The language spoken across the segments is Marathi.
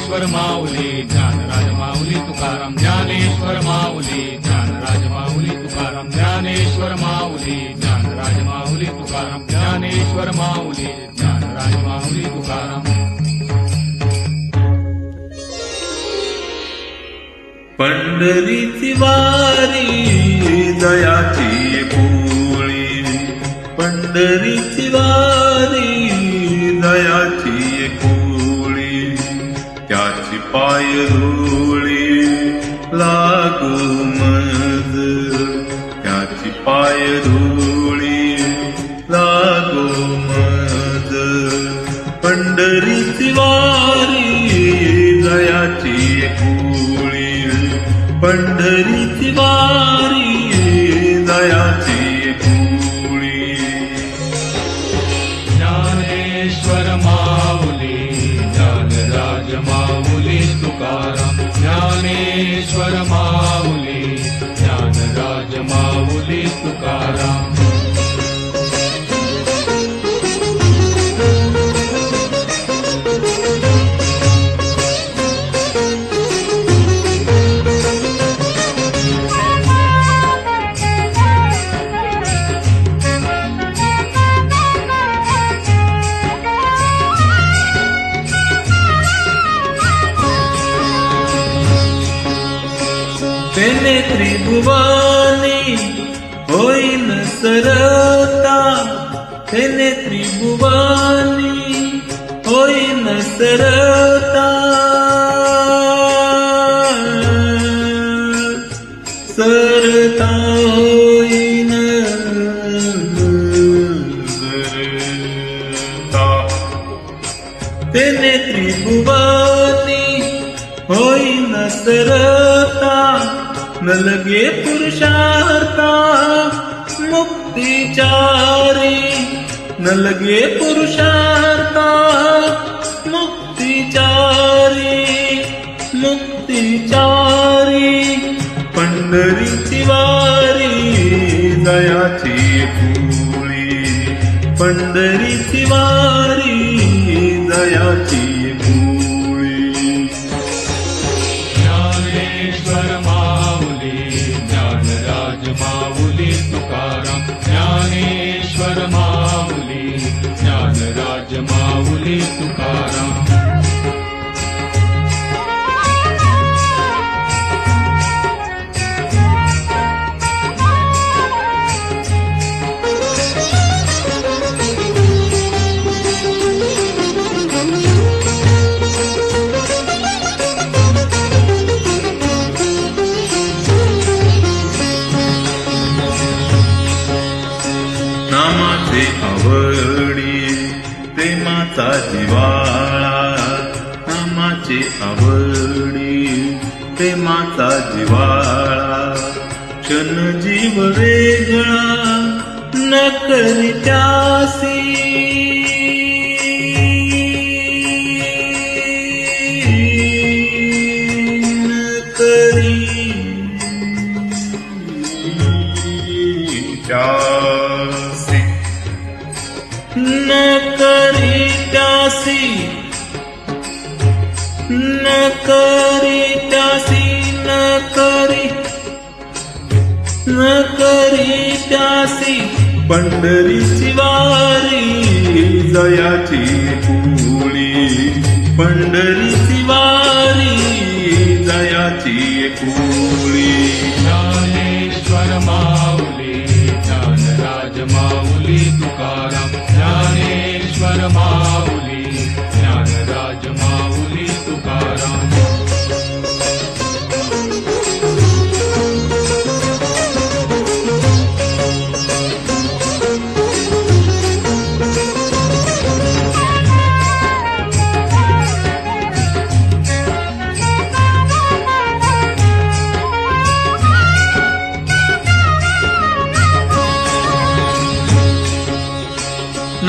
ज्ञानेश्वर माऊली ज्ञानराज माऊली तुकाराम ज्ञानेश्वर माऊली ज्ञानराज माऊली तुकाराम ज्ञानेश्वर माऊली ज्ञानराज माऊली तुकाराम ज्ञानेश्वर माऊली ज्ञानराज माऊली तुकाराम. पंढरीची वारी दयाची पोळी. पंढरीची वारी लागू मज त्याची पाय धुळी. लागू मज पंढरीची तिवारी दयाची पोळी पंढरी तिवारी दयाची पोळी ज्ञानेश्वर मा ज्ञानेश्वर माऊली ज्ञानराज माऊली तुकाराम તેને ત્રિભુવાની હોય ન સરતા. તેને ત્રિભુવાની હોય ન સરતા. સરતા હોય ન તેને ત્રિભુવાની હોય ન સરતા. न लगे पुरुषार्था मुक्तिचारी। न लगे पुरुषार्था मुक्तिचारी मुक्तिचारी। पंढरीची वारी दयाची पुळी पंढरीची वारी दयाची माऊली प्रेमाचा जिवाळा क्षण जीव वेगळा न करित्यासी. न करी त्यासी न करी त्यासी न करी करी त्यासी पंढरीची वारी जयाची कुळी पंढरीची वारी जयाची कुळी ज्ञानेश्वर माऊली ज्ञानराज माऊली तुका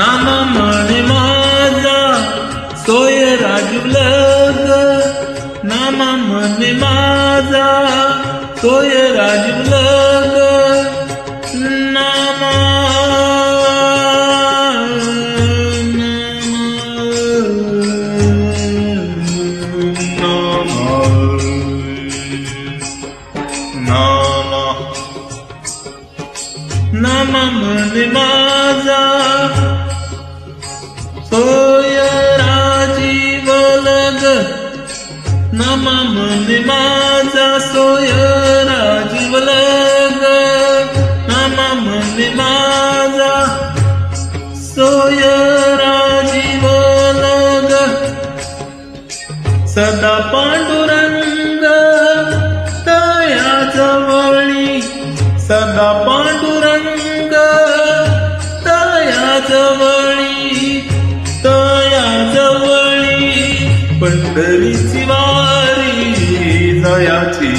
नामा म्हणे माझा सोय राजूलग नामा म्हणे माझा सोय राजूलग नामा नामा नामा. म्हणे माझा म्हणे माझा सोय राजीवल ग नामा म्हणे माझा सोय राजीवल ग सदा पांडुरंग तया जवळी सदा पांडुरंग तया जवळी तया जवळी पंढरीची वारी जयाची